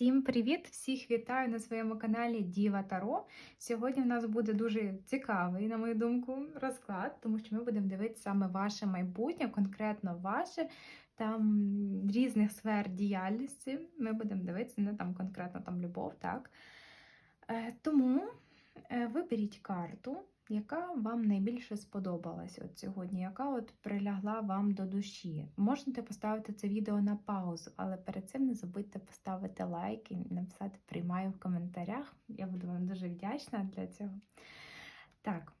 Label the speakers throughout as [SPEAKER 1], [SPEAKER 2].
[SPEAKER 1] Всім привіт! Всіх вітаю на своєму каналі Діва Таро. Сьогодні в нас буде дуже цікавий, на мою думку, розклад, тому що ми будемо дивитися саме ваше майбутнє, конкретно ваше там різних сфер діяльності. Ми будемо дивитися не там конкретно там любов, так? Е, Тому е, виберіть карту, яка вам найбільше сподобалась от сьогодні, яка от прилягла вам до душі. Можете поставити це відео на паузу, але перед цим не забудьте поставити лайк і написати приймаю в коментарях. Я буду вам дуже вдячна для цього. Так,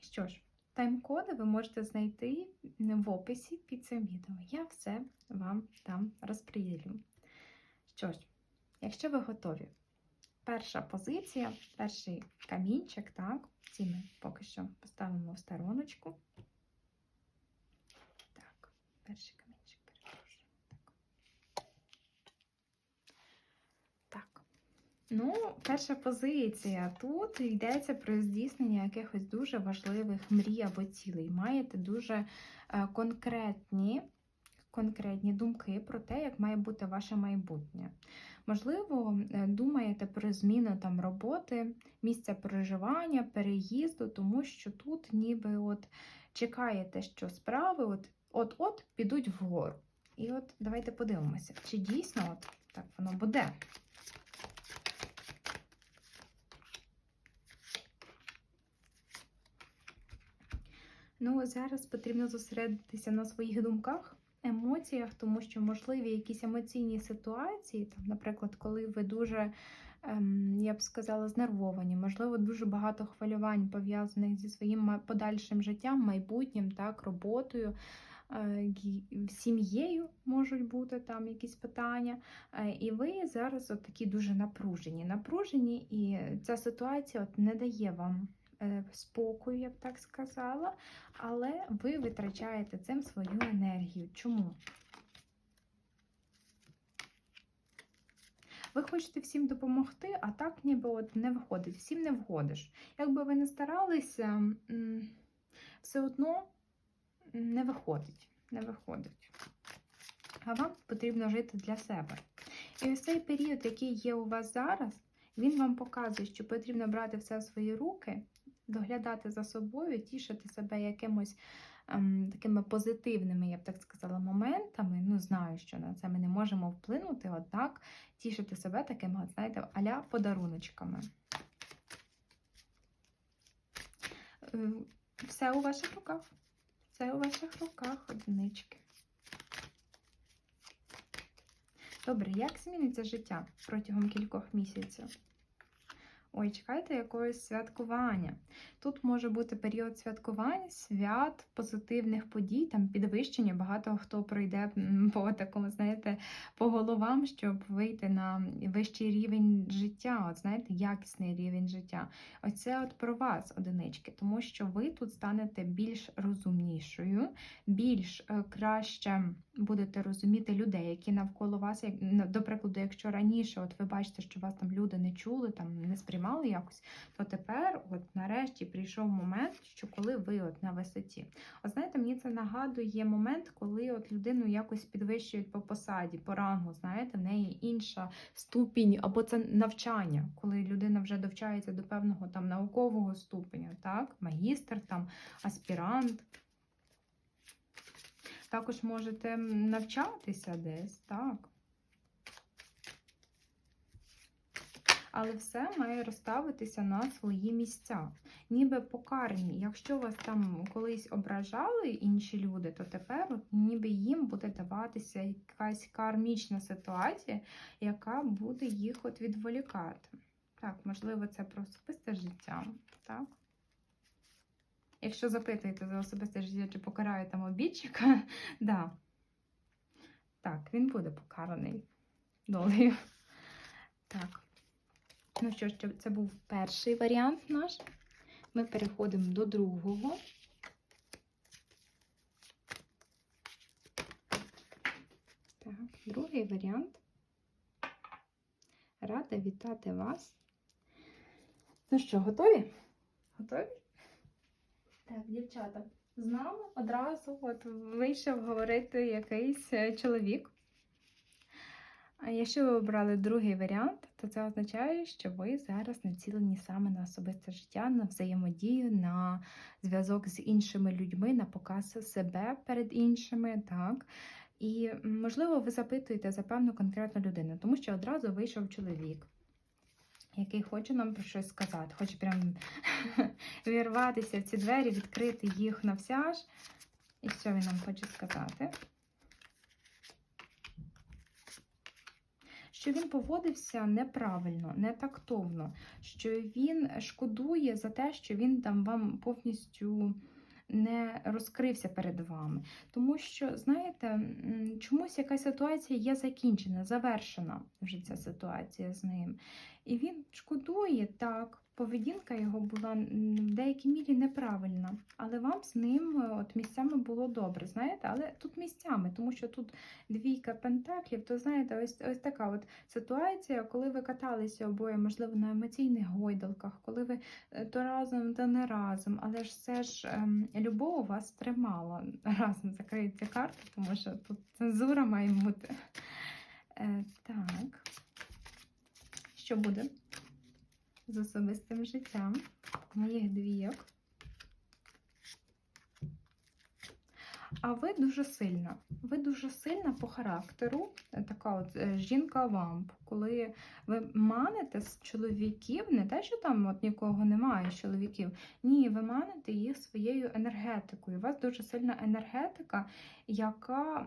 [SPEAKER 1] що ж, тайм-коди ви можете знайти в описі під цим відео. Я все вам там розподілю. Що ж, якщо ви готові, перша позиція, перший камінчик, так, ці ми поки що поставимо в стороночку. Так, перший камінчик, перепрошую. Так. Так. Ну, перша позиція. Тут йдеться про здійснення якихось дуже важливих мрій або цілей. Маєте дуже е, конкретні, конкретні думки про те, як має бути ваше майбутнє. Можливо, е, думаєте про зміну там роботи, місця проживання, переїзду, тому що тут ніби от чекаєте, що справи от от-от підуть вгору. І от давайте подивимося, чи дійсно от так воно буде. Ну, зараз потрібно зосередитися на своїх думках, емоціях, тому що можливі якісь емоційні ситуації, там, наприклад, коли ви дуже, ем, я б сказала, знервовані, можливо, дуже багато хвилювань пов'язаних зі своїм подальшим життям, майбутнім, так, роботою. е, Сім'єю можуть бути там якісь питання, Е, і ви зараз от такі дуже напружені. Напружені, і ця ситуація от не дає вам спокою, я б так сказала, але ви витрачаєте цим свою енергію. Чому? Ви хочете всім допомогти, а так ніби от не виходить, всім не вгодиш. Якби ви не старалися, все одно не виходить. Не виходить. А вам потрібно жити для себе. І ось цей період, який є у вас зараз, він вам показує, що потрібно брати все в свої руки, доглядати за собою, тішити себе якимось ем, такими позитивними, я б так сказала, моментами. Ну, знаю, що на це ми не можемо вплинути, однак тішити себе такими, от, знаєте, аля подаруночками. Е, Все у ваших руках. Все у ваших руках, одинички. Добре, як зміниться життя протягом кількох місяців? Ой, чекайте якогось святкування. Тут може бути період святкувань, свят, позитивних подій, там підвищення. Багато хто пройде по такому, знаєте, по головам, щоб вийти на вищий рівень життя. От знаєте, якісний рівень життя. Оце от про вас, одинички, тому що ви тут станете більш розумнішою, більш е, краще будете розуміти людей, які навколо вас, як до прикладу, якщо раніше от ви бачите, що вас там люди не чули, там не сприймали якось, то тепер, от нарешті, прийшов момент, що коли ви от на висоті. От знаєте, мені це нагадує момент, коли от людину якось підвищують по посаді, по рангу, знаєте, в неї інша ступінь, або це навчання, коли людина вже довчається до певного там наукового ступеня, так, магістр, там, аспірант. Також можете навчатися десь, так. Але все має розставитися на свої місця. Ніби покарні. Якщо вас там колись ображали інші люди, то тепер ніби їм буде даватися якась кармічна ситуація, яка буде їх от відволікати. Так, можливо, це про особисте життя. Так. Якщо запитуєте за особисте життя, чи покараю там обідчика, да. Так, він буде покараний долею. Так. Ну що ж, це- був перший варіант наш. Ми переходимо до другого. Так, другий варіант. Рада вітати вас. Ну що, готові? Готові? Так, дівчата, з нами одразу от вийшов говорити якийсь е, чоловік. А якщо ви обрали другий варіант, то це означає, що ви зараз націлені саме на особисте життя, на взаємодію, на зв'язок з іншими людьми, на показ себе перед іншими. так. І, можливо, ви запитуєте за певну конкретну людину, тому що одразу вийшов чоловік, який хоче нам про щось сказати, хоче прям вірватися в ці двері, відкрити їх навсяж. І що він нам хоче сказати? Що він поводився неправильно, не тактовно, що він шкодує за те, що він там вам повністю не розкрився перед вами. Тому що, знаєте, чомусь якась ситуація є закінчена, завершена вже ця ситуація з ним. І він шкодує так. Поведінка його була в деякій мірі неправильна, але вам з ним е, от місцями було добре, знаєте, але тут місцями, тому що тут двійка пентаклів, то знаєте, ось ось така от ситуація, коли ви каталися обоє, можливо, на емоційних гойдалках, коли ви е, то разом, то не разом, але ж все ж ем, любов вас тримала. Разом закриються карти, тому що тут цензура має бути. Е, так. Що буде з особистим життям моїх двійок? А ви дуже сильна. Ви дуже сильна по характеру, така от е, жінка-вамп, коли ви маните з чоловіків, не те, що там от нікого немає з чоловіків. Ні, ви маните їх своєю енергетикою. У вас дуже сильна енергетика, яка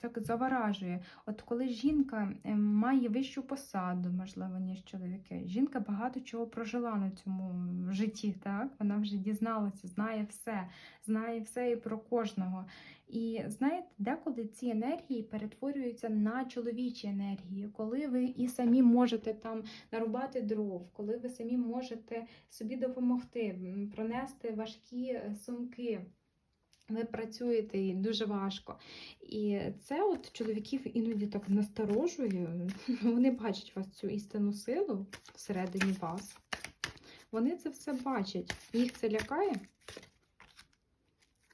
[SPEAKER 1] так заворажує. От коли жінка е, має вищу посаду, можливо, ніж чоловіки, жінка багато чого прожила на цьому житті, так? Вона вже дізналася, знає все, знає все і про кожного. І знаєте, деколи ці енергії перетворюються на чоловічі енергії, коли ви і самі можете там нарубати дров, коли ви самі можете собі допомогти, пронести важкі е, сумки. Ви працюєте і дуже важко. І це от чоловіків іноді так насторожує. Вони бачать вас цю істинну силу всередині вас. Вони це все бачать. Їх це лякає?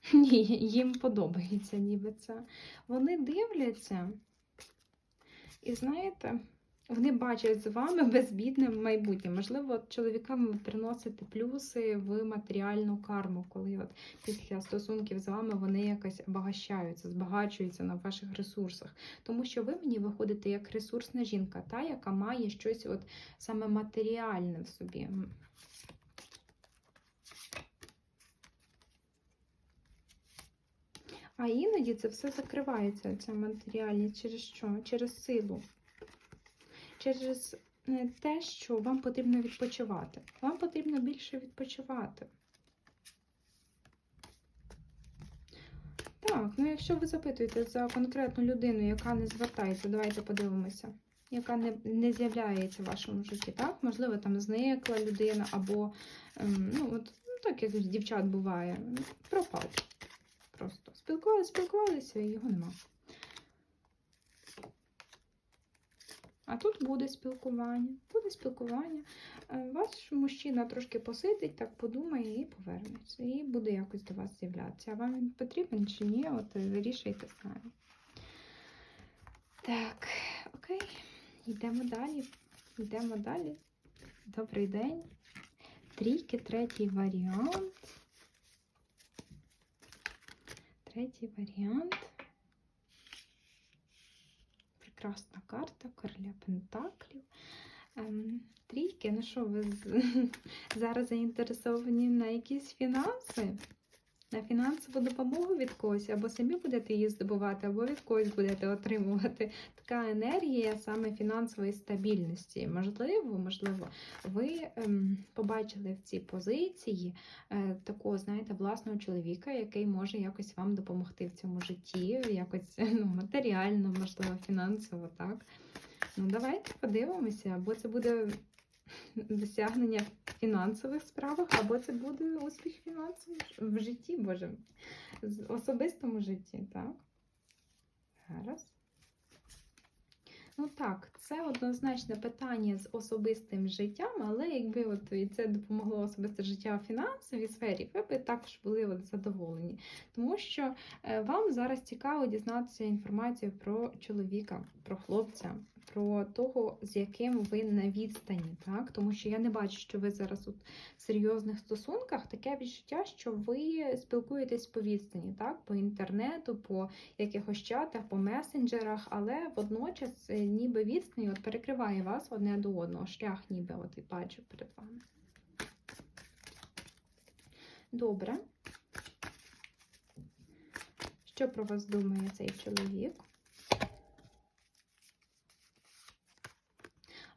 [SPEAKER 1] Ні, їм подобається ніби це. Вони дивляться. І знаєте, вони бачать з вами безбідне майбутнє. Можливо, чоловікам ви приносите плюси в матеріальну карму, коли от після стосунків з вами вони якось обагащаються, збагачуються на ваших ресурсах. Тому що ви мені виходите як ресурсна жінка, та, яка має щось от саме матеріальне в собі. А іноді це все закривається, ця матеріальність. Через що? Через силу. Через е, те, що вам потрібно відпочивати. Вам потрібно більше відпочивати. Так, ну якщо ви запитуєте за конкретну людину, яка не звертається, давайте подивимося, яка не, не з'являється в вашому житті, так? Можливо, там зникла людина, або, ем, ну, от, так як з дівчат буває, пропав. Просто спілкувалися, спілкувалися, і його нема. А тут буде спілкування. Буде спілкування. Е, Ваш мужчина трошки посидить, так подумає і повернеться. І буде якось до вас з'являтися. А вам він потрібен чи ні? От вирішуйте самі. Так, окей. Йдемо далі. Йдемо далі. Добрий день. Трійки, третій варіант. Третій варіант. Прекрасна карта короля Пентаклів. Ем, трійки, ну що, ви зараз заінтересовані на якісь фінанси? На фінансову допомогу від когось, або самі будете її здобувати, або від когось будете отримувати. Така енергія саме фінансової стабільності. Можливо, можливо, ви ем, побачили в цій позиції е, такого, знаєте, власного чоловіка, який може якось вам допомогти в цьому житті, якось ну, матеріально, можливо, фінансово, так. Ну, давайте подивимося, або це буде досягнення в фінансових справах, або це буде успіх фінансовий в житті, Боже, в особистому житті, так? Зараз. Ну так, це однозначне питання з особистим життям, але якби от і це допомогло особисте життя в фінансовій сфері, ви б також були от задоволені. Тому що е, вам зараз цікаво дізнатися інформацію про чоловіка, про хлопця, про того, з яким ви на відстані. Так? Тому що я не бачу, що ви зараз от в серйозних стосунках таке відчуття, що ви спілкуєтесь по відстані, так? по інтернету, по якихось чатах, по месенджерах, але водночас е, ніби відстань от перекриває вас одне до одного. Шлях ніби от і бачу перед вами. Добре. Що про вас думає цей чоловік?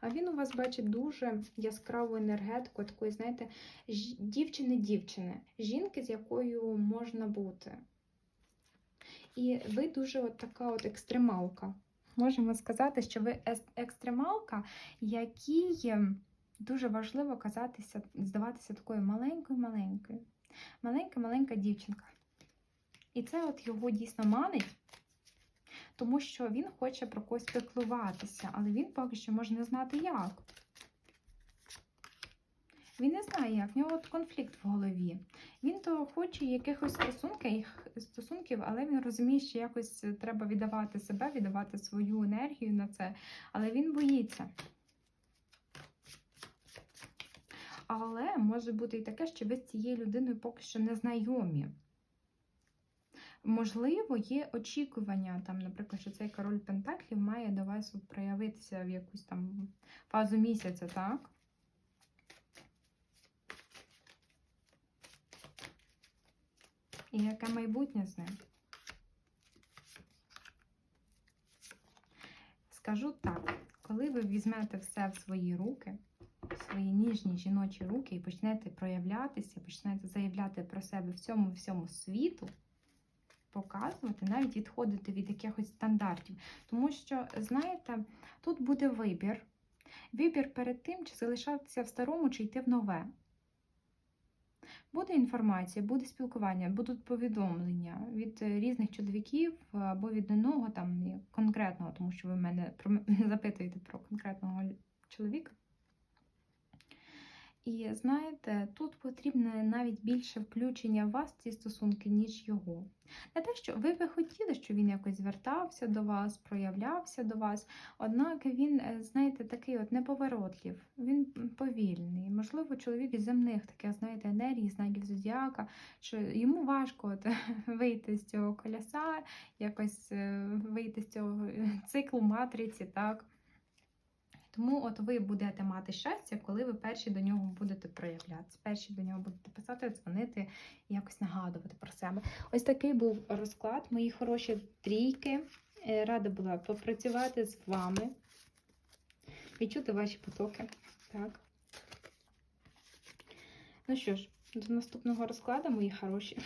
[SPEAKER 1] А він у вас бачить дуже яскраву енергетику, такої, знаєте, ж- дівчини-дівчини, жінки, з якою можна бути. І ви дуже от така от екстремалка. Можемо сказати, що ви екстремалка, якій ем, дуже важливо казатися, здаватися такою маленькою-маленькою. Маленька-маленька дівчинка. І це от його дійсно манить, тому що він хоче про когось піклуватися, але він поки що може не знати як. Він не знає, як в нього от конфлікт в голові. Він то хоче якихось стосунків, але він розуміє, що якось треба віддавати себе, віддавати свою енергію на це. Але він боїться. Але може бути і таке, що ви з цією людиною поки що не знайомі. Можливо, є очікування, там, наприклад, що цей король Пентаклів має до вас проявитися в якусь там фазу місяця, так? І яке майбутнє з ним? Скажу так, коли ви візьмете все в свої руки, в свої ніжні жіночі руки і почнете проявлятися, почнете заявляти про себе всьому всьому світу, показувати, навіть відходити від якихось стандартів. Тому що, знаєте, тут буде вибір. Вибір перед тим, чи залишатися в старому, чи йти в нове. Буде інформація, буде спілкування, будуть повідомлення від е, різних чоловіків або від одного там конкретного, тому що ви мене запитуєте про конкретного чоловіка. І знаєте, тут потрібне навіть більше включення вас в ці стосунки, ніж його. Не те, що ви би хотіли, щоб він якось звертався до вас, проявлявся до вас, однак він, е, знаєте, такий от неповоротлів, він повільний. Можливо, чоловік із земних таких, знаєте, енергій, знаків зодіака, що йому важко от, вийти з цього коляса, якось е, вийти з цього е, циклу матриці, так. Тому от ви будете мати щастя, коли ви перші до нього будете проявлятися, перші до нього будете писати, дзвонити і якось нагадувати про себе. Ось такий був розклад, мої хороші трійки. Е, Рада була попрацювати з вами, відчути ваші потоки. Так. Ну що ж, до наступного розкладу, мої хороші.